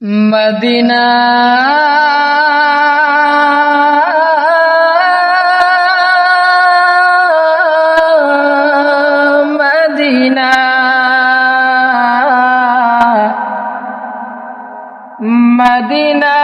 Medina. Medina. Medina.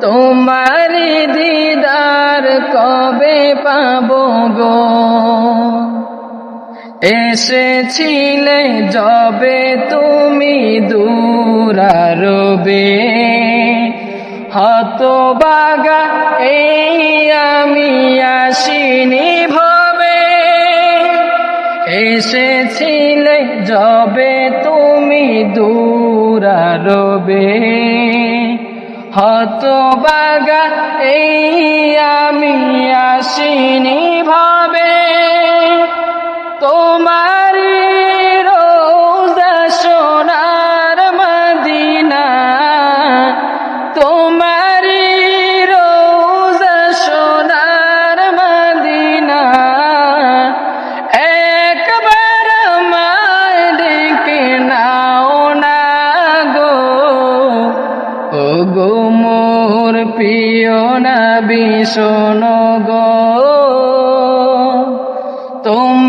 তোমারি দিদার কবে পাবো গো? এসেছিলে যবে তুমি দূরারবে হত বাগা এই আমি আসিনি ভবে। এসেছিলে যবে তুমি দূরারবে হত বাগা এই আমি আসিনি ভবে প্রিয় না বিষ্ণু গো। তোমার